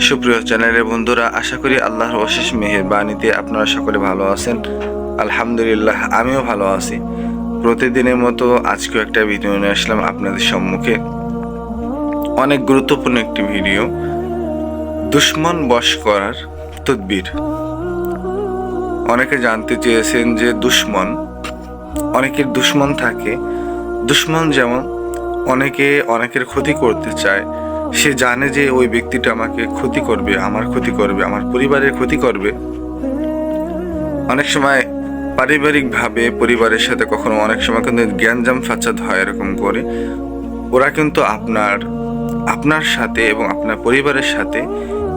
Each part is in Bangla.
সুপ্রিয় চ্যানেলের বন্ধুরা, আশা করি আল্লাহর অশেষ আপনারা সকলে ভালো আছেন। আলহামদুলিল্লাহ, আমিও ভালো আছি। প্রতিদিনের মতো আজকেও একটা ভিডিও নিয়ে আসলাম আপনাদের সম্মুখে। অনেক গুরুত্বপূর্ণ একটি ভিডিও, দুশ্মন বশ করার তদবির। অনেকে জানতে চেয়েছেন যে দুশ্মন, অনেকের দুশ্মন থাকে দুশ্মন যেমন অনেকে অনেকের ক্ষতি করতে চায়, সে জানে যে ওই ব্যক্তিটা আমাকে ক্ষতি করবে, আমার ক্ষতি করবে, আমার পরিবারের ক্ষতি করবে। অনেক সময় পারিবারিকভাবে পরিবারের সাথে কখনো অনেক সময় কিন্তু জ্ঞানজাম ফাচাদ হয় এরকম করে। ওরা কিন্তু আপনার আপনার সাথে এবং আপনার পরিবারের সাথে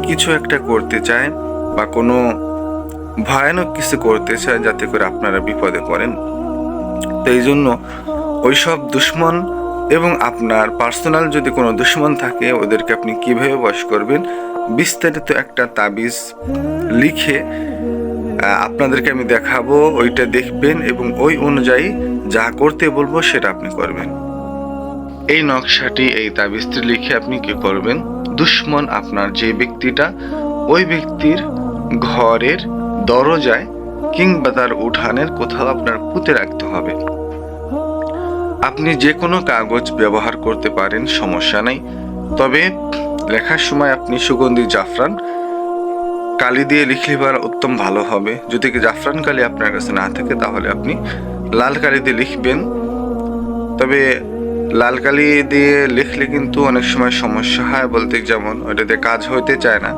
কিছু একটা করতে চায় বা কোনো ভয়ানক কিছু করতে চায় যাতে করে আপনারা বিপদে পড়েন। তো এই জন্য ওইসব দুশ্মন এবং আপনার পার্সোনাল যদি কোনো দুশ্মন থাকে, ওদেরকে আপনি কীভাবে বশ করবেন? বিস্তারিত একটা তাবিজ লিখে আপনাদেরকে আমি দেখাবো, ওইটা দেখবেন এবং ওই অনুযায়ী যা করতে বলব সেটা আপনি করবেন। এই নকশাটি, এই তাবিজটি লিখে আপনি কি করবেন? দুশ্মন আপনার যে ব্যক্তিটা, ওই ব্যক্তির ঘরের দরজায় কিংবা তার উঠানের কোথাও আপনার পুঁতে রাখতে হবে। আপনি যে কোনো কাগজ ব্যবহার করতে পারেন, সমস্যা নেই। তবে লেখার সময় আপনি সুগন্ধি জাফরান, কালি দিয়ে লিখলে উত্তম ভালো হবে। যদি জাফরান কালি আপনার কাছে না থাকে, তাহলে আপনি লাল কালি দিয়ে লিখবেন। তবে লাল কালি দিয়ে লিখলে কিন্তু অনেক সময় সমস্যা হয় বলতে যেমন ওটাতে কাজ হইতে চায় না।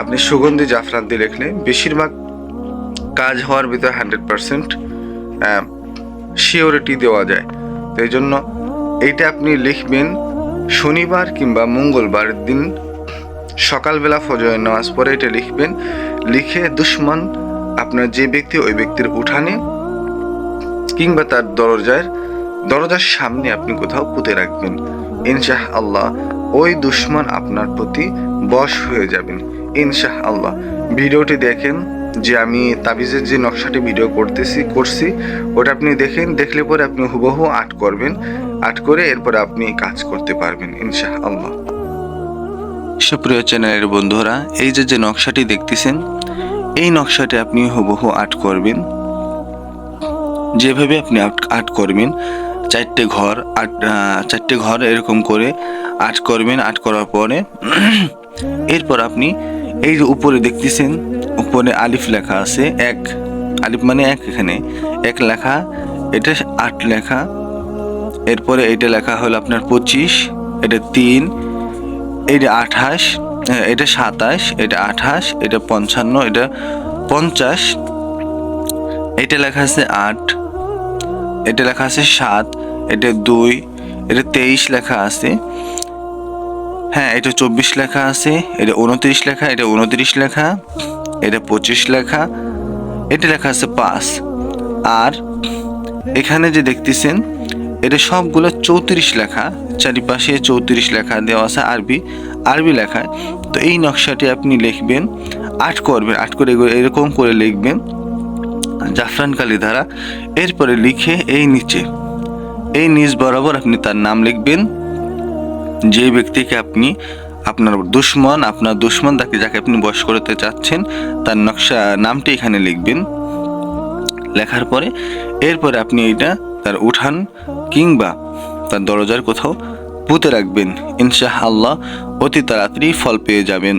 আপনি সুগন্ধি জাফরান দিয়ে লিখলে বেশিরভাগ কাজ হওয়ার ভিতরে হান্ড্রেড পারসেন্ট শিওরিটি দেওয়া যায়। তো এই জন্য এইটা আপনি লিখবেন শনিবার কিংবা মঙ্গলবার দিন সকালবেলা ফজরের নামাজ পরে এটা লিখবেন। লিখে দুশ্মন আপনার যে ব্যক্তি ওই ব্যক্তির উঠানে কিংবা তার দরজার দরজার সামনে আপনি কোথাও পুঁতে রাখবেন। ইনশাহ আল্লাহ ওই দুশ্মন আপনার প্রতি বশ হয়ে যাবেন। ইনশাহ আল্লাহ ভিডিওটি দেখেন যে আমি তাবিজের যে নকশাটি ভিডিও করতেছি, করছি, ওটা আপনি দেখেন, দেখলে পরে আপনি হুবহু আর্ট করবেন। আর্ট করে এরপরে আপনি কাজ করতে পারবেন ইনশাহ আল্লাহ সুপ্রিয় চ্যানেলের বন্ধুরা, এই যে যে নকশাটি দেখতেছেন, এই নকশাটি আপনি হুবহু আর্ট করবেন। যেভাবে আপনি আর্ট করবেন, চারটে ঘর, আট চারটে ঘর এরকম করে আর্ট করবেন, আর্ট করার পরে, এরপর আপনি এই যে উপরে দেখতেছেন উপরে আলিফ লেখা আছে এক আলিফ মানে এক এখানে এক লেখা এটা আট লেখা এরপরে এটা লেখা হলো আপনার পঁচিশ এটা তিন এটা আঠাশ হ্যাঁ, এটা সাতাশ এটা আঠাশ এটা পঞ্চান্ন এটা পঞ্চাশ এটা লেখা আছে আট এটা লেখা আছে সাত এটা দুই এটা তেইশ লেখা আছে হ্যাঁ এটা চব্বিশ লেখা আছে এটা উনত্রিশ লেখা এটা উনত্রিশ লেখা এটা পঁচিশ লেখা, এটা লেখা আছে পাঁচ। আর এখানে যে দেখতেছেন, এটা সবগুলো চৌত্রিশ লেখা, চারিপাশে চৌত্রিশ লেখা দেওয়া আছে আরবি আরবি লেখায় তো এই নকশাটি আপনি লিখবেন, আট করবেন, আট করে এরকম করে লিখবেন, জাফরান কালি ধারা এরপরে লিখে এই নিচে, এই নিচ বরাবর আপনি তার নাম লিখবেন। যে ব্যক্তিকে আপনি আপনার দুশ্মন আপনার দুশ্মন তাকে যাকে আপনি বয়স করতে চাচ্ছেন, তার নকশা, নামটি এখানে লিখবেন। লেখার পরে, এরপরে আপনি এটা তার উঠান কিংবা তার দরজার কোথাও পুঁতে রাখবেন। ইনশাআল্লাহ অতি তাড়াতাড়ি ফল পেয়ে যাবেন।